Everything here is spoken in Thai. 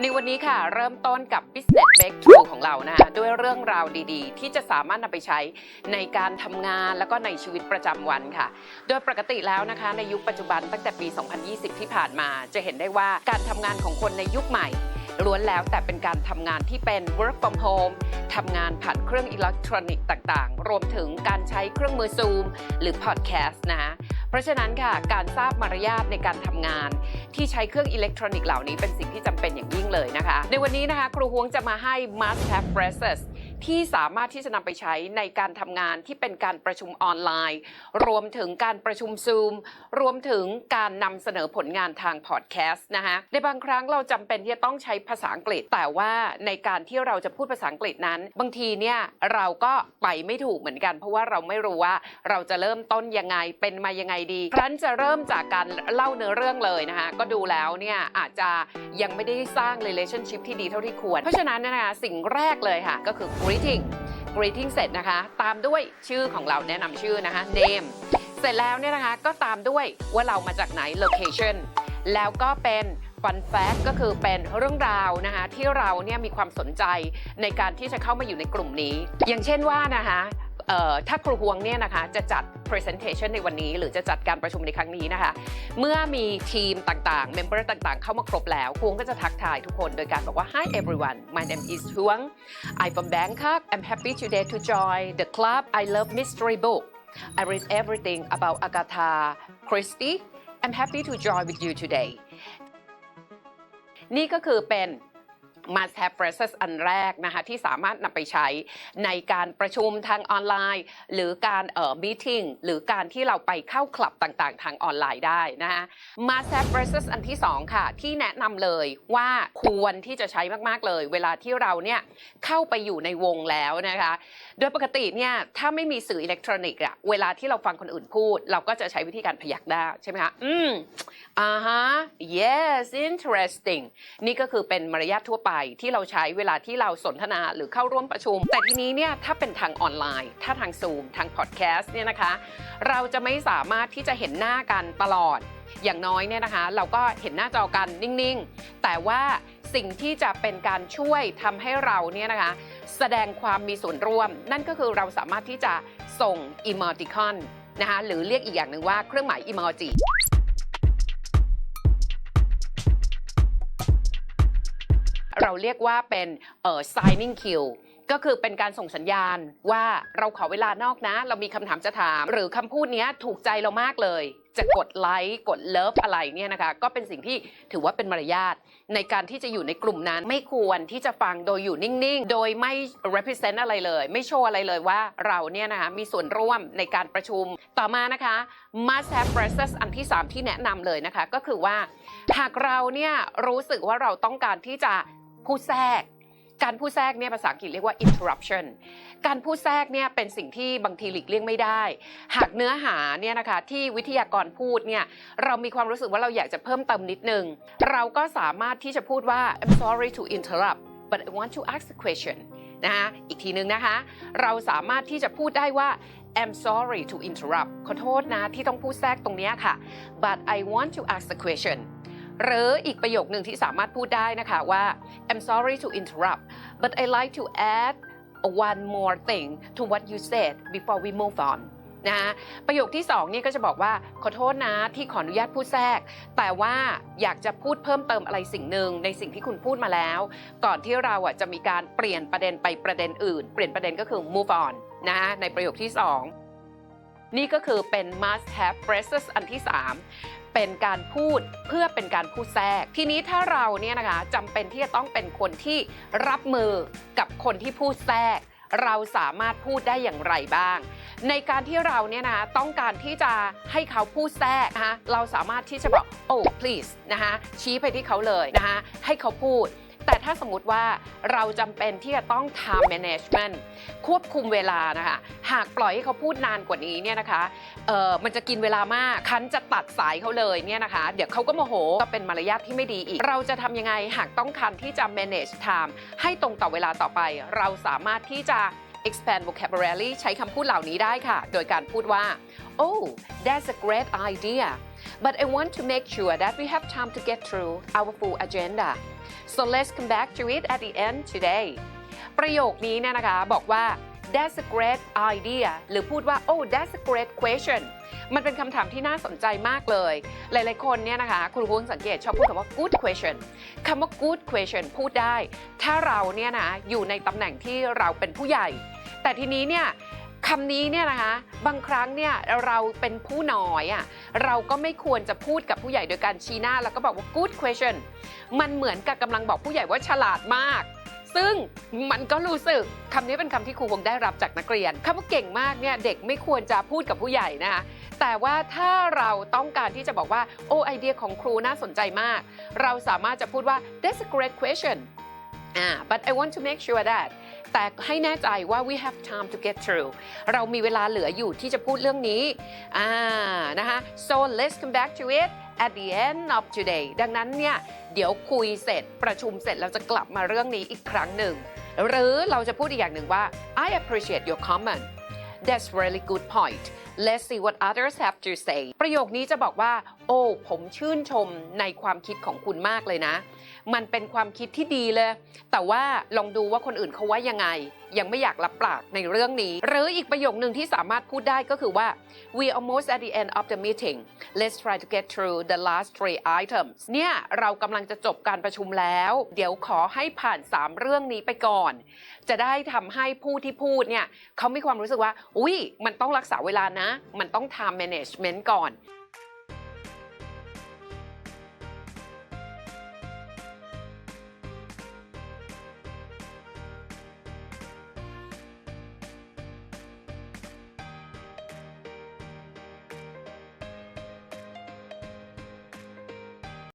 ในวันนี้ค่ะ เริ่มต้นกับ Business Breakthrough ของเรานะคะด้วยเรื่องราวดีๆ ที่จะสามารถนำไปใช้ในการทำงานแล้วก็ในชีวิตประจำวันค่ะ โดยปกติแล้วนะคะ ในยุคปัจจุบันตั้งแต่ปี 2020 ที่ผ่านมา จะเห็นได้ว่าการทำงานของคนในยุคใหม่ล้วนแล้วแต่เป็นการทำงานที่เป็น work from home ทำงานผ่านเครื่องอิเล็กทรอนิกส์ต่างๆ รวมถึงการใช้เครื่องมือ Zoom หรือ Podcast นะคะ เพราะฉะนั้นค่ะการทราบมารยาทในการทำงาน ที่ใช้เครื่องอิเล็กทรอนิกส์เหล่านี้เป็นสิ่งที่จำเป็นอย่างยิ่งเลยนะคะ ในวันนี้นะคะ ครูฮวงจะมาให้ must have phrases ที่สามารถที่จะนำไปใช้ในการทำงานที่เป็นการประชุมออนไลน์ รวมถึงการประชุม Zoom รวมถึงการนำเสนอผลงานทางพอดแคสต์นะคะในบางครั้งเราจำเป็นที่จะต้องใช้ภาษาอังกฤษ แต่ว่าในการที่เราจะพูดภาษาอังกฤษนั้น บางทีเนี่ยเราก็ไปไม่ถูกเหมือนกัน เพราะว่าเราไม่รู้ว่าเราจะเริ่มต้นยังไงเป็นมายังไงดีครั้นจะเริ่มจากการเล่าเนื้อเรื่องเลยนะคะก็ดูแล้วเนี่ยอาจจะยังไม่ได้สร้าง relationship ที่ดีเท่าที่ควร เพราะฉะนั้นนะคะสิ่งแรกเลยค่ะก็คือ greeting greeting เสร็จนะคะ ตามด้วยชื่อของเราแนะนำชื่อนะคะ name เสร็จแล้วเนี่ยนะคะก็ตามด้วยว่าเรามาจากไหน location แล้วก็เป็นฟันแฟกก็คือเป็นเรื่องราวนะคะที่เราเนี่ยมีความสนใจในการที่จะเข้ามาอยู่ในกลุ่มนี้ อย่างเช่นว่านะคะ ถ้าครูฮวงเนี่ยนะคะจะจัด presentation ในวันนี้ หรือจะจัดการประชุมในครั้งนี้นะคะ เมื่อมีทีมต่างๆ member ต่างๆ เข้ามาครบแล้วครูฮวงก็จะทักทายทุกคนโดยการบอกว่า Hi everyone my name is Huang I'm from Bangkok I'm happy today to join the club I love mystery book I read everything about Agatha Christie I'm happy to join with you today นี่ก็คือเป็น must have phrases อันแรกนะคะที่สามารถนำไปใช้ในการประชุมทางออนไลน์ หรือการเอ่อ meeting หรือการที่เราไปเข้าคลับต่างๆ ทางออนไลน์ได้นะคะ must have phrases อันที่ 2 ค่ะ ที่แนะนำเลยว่าควรที่จะใช้มากๆเลย เวลาที่เราเนี่ยเข้าไปอยู่ในวงแล้วนะคะ โดยปกติเนี่ยถ้าไม่มีสื่ออิเล็กทรอนิกส์อะเวลาที่เราฟังคนอื่นพูด เราก็จะใช้วิธีการพยักหน้าใช่ไหมคะอืมอ่าฮะ yes interesting นี่ก็คือเป็นมารยาททั่วไปที่เราใช้เวลาที่เราสนทนาหรือเข้าร่วมประชุม แต่ทีนี้เนี่ยถ้าเป็นทางออนไลน์ ถ้าทาง Zoom ทางพอดแคสต์เนี่ยนะคะ เราจะไม่สามารถที่จะเห็นหน้ากันตลอด อย่างน้อยเนี่ยนะคะ เราก็เห็นหน้าจอกันนิ่งๆ แต่ว่าสิ่งที่จะเป็นการช่วยทำให้เราเนี่ยนะคะ แสดงความมีส่วนร่วม นั่นก็คือเราสามารถที่จะส่งอีโมติคอนนะคะหรือเรียกอีกอย่างหนึ่งว่าเครื่องหมายอีโมจิ เราเรียกว่าเป็นเอ่อ signing cue ก็คือเป็นการส่งสัญญาณว่าเราขอเวลานอกนะ เรามีคำถามจะถาม หรือคำพูดเนี้ยถูกใจเรามากเลย จะกดไลค์กดเลิฟอะไรเนี่ยนะคะ ก็เป็นสิ่งที่ถือว่าเป็นมารยาทในการที่จะอยู่ในกลุ่มนั้น ไม่ควรที่จะฟังโดยอยู่นิ่งๆ โดยไม่ represent อะไรเลย ไม่โชว์อะไรเลยว่าเราเนี่ยนะคะมีส่วนร่วมในการประชุมต่อมานะคะ must have phrases อันที่ 3 ที่แนะนำเลยนะคะ ก็คือว่าหากเราเนี่ยรู้สึกว่าเราต้องการที่จะ พูดแทรก การพูดแทรกเนี่ยภาษาอังกฤษเรียกว่า interruption การพูดแทรกเนี่ยเป็นสิ่งที่บางทีหลีกเลี่ยงไม่ได้ หากเนื้อหาเนี่ยนะคะที่วิทยากรพูดเนี่ยเรามีความรู้สึกว่าเราอยากจะเพิ่มเติมนิดนึง เราก็สามารถที่จะพูดว่า I'm sorry to interrupt but I want to ask a question นะคะอีกทีนึงนะคะ เราสามารถที่จะพูดได้ว่า I'm sorry to interrupt ขอโทษนะที่ต้องพูดแทรกตรงนี้ค่ะ but I want to ask a question หรืออีกประโยคหนึ่งที่สามารถพูดได้นะคะว่า I'm sorry to interrupt but I like to add one more thing to what you said before we move on นะประโยคที่2เนี่ยก็จะบอกว่าขอโทษนะที่ขออนุญาตพูดแทรก แต่ว่าอยากจะพูดเพิ่มเติมอะไรสิ่งหนึ่งในสิ่งที่คุณพูดมาแล้ว ก่อนที่เราอะจะมีการเปลี่ยนประเด็นไปประเด็นอื่น เปลี่ยนประเด็นก็คือ move on นะในประโยคที่ 2 นี่ก็คือเป็น must have phrases อันที่ 3 เป็นการพูดเพื่อเป็นการพูดแทรก ทีนี้ถ้าเราเนี่ยนะคะจำเป็นที่จะต้องเป็นคนที่รับมือกับคนที่พูดแทรก เราสามารถพูดได้อย่างไรบ้าง ในการที่เราเนี่ยนะต้องการที่จะให้เขาพูดแทรกนะคะเราสามารถที่จะบอก oh please นะคะชี้ไปที่เขาเลยนะคะให้เขาพูด แต่ถ้าสมมติว่าเราจำเป็นที่จะต้อง time management ควบคุมเวลานะคะ หากปล่อยให้เขาพูดนานกว่านี้เนี่ยนะคะเออมันจะกินเวลามากคันจะตัดสายเขาเลยเนี่ยนะคะ เดี๋ยวเขาก็โมโหก็เป็นมารยาทที่ไม่ดีอีก เราจะทำยังไงหากต้องการที่จะ manage time ให้ตรงต่อเวลาต่อไป เราสามารถที่จะ expand vocabulary ใช้คำพูดเหล่านี้ได้ค่ะ โดยการพูดว่า oh that's a great idea but I want to make sure that we have time to get through our full agenda so let's come back to it at the end today ประโยคนี้เนี่ยนะคะบอกว่า that's a great idea หรือพูดว่า oh that's a great question มันเป็นคำถามที่น่าสนใจมากเลย หลายๆ คนเนี่ยนะคะ คุณครูสังเกตชอบพูดคำว่า good question คำว่า good question พูดได้ ถ้าเราเนี่ยนะอยู่ในตำแหน่งที่เราเป็นผู้ใหญ่ แต่ทีนี้เนี่ย คำนี้เนี่ยนะคะบางครั้งเนี่ยเราเป็นผู้น้อยอะ่ะเราก็ไม่ควรจะพูดกับผู้ใหญ่โดยการชี้หน้า แล้วก็บอกว่า good question มันเหมือนกับกำลังบอกผู้ใหญ่ว่าฉลาดมาก ซึ่งมันก็รู้สึกคำนี้เป็นคำที่ครูคงได้รับจากนักเรียนคำว่าเก่งมากเนี่ยเด็กไม่ควรจะพูดกับผู้ใหญ่นะคะแต่ว่าถ้าเราต้องการที่จะบอกว่าโอ้ไอเดียของครูน่าสนใจมาก เราสามารถจะพูดว่า that's a great question อ่า but I want to make sure that แต่ให้แน่ใจว่า we have time to get through เรามีเวลาเหลืออยู่ที่จะพูดเรื่องนี้อ่านะคะ so let's come back to it at the end of today ดังนั้นเนี่ยเดี๋ยวคุยเสร็จประชุมเสร็จเราจะกลับมาเรื่องนี้อีกครั้งหนึ่ง หรือเราจะพูดอีกอย่างหนึ่งว่า I appreciate your comment That's really good point Let's see what others have to say ประโยคนี้จะบอกว่า โอ้ ผมชื่นชมในความคิดของคุณมากเลยนะมันเป็นความคิดที่ดีเลย แต่ว่าลองดูว่าคนอื่นเขาว่ายังไง ยังไม่อยากรับปากในเรื่องนี้ หรืออีกประโยคหนึ่งที่สามารถพูดได้ก็คือว่า we almost at the end of the meeting let's try to get through the last three items เนี่ยเรากำลังจะจบการประชุมแล้ว เดี๋ยวขอให้ผ่าน 3 เรื่องนี้ไปก่อน จะได้ทำให้ผู้ที่พูดเนี่ยเขามีความรู้สึกว่า อุ้ยมันต้องรักษาเวลานะ มันต้อง time management ก่อน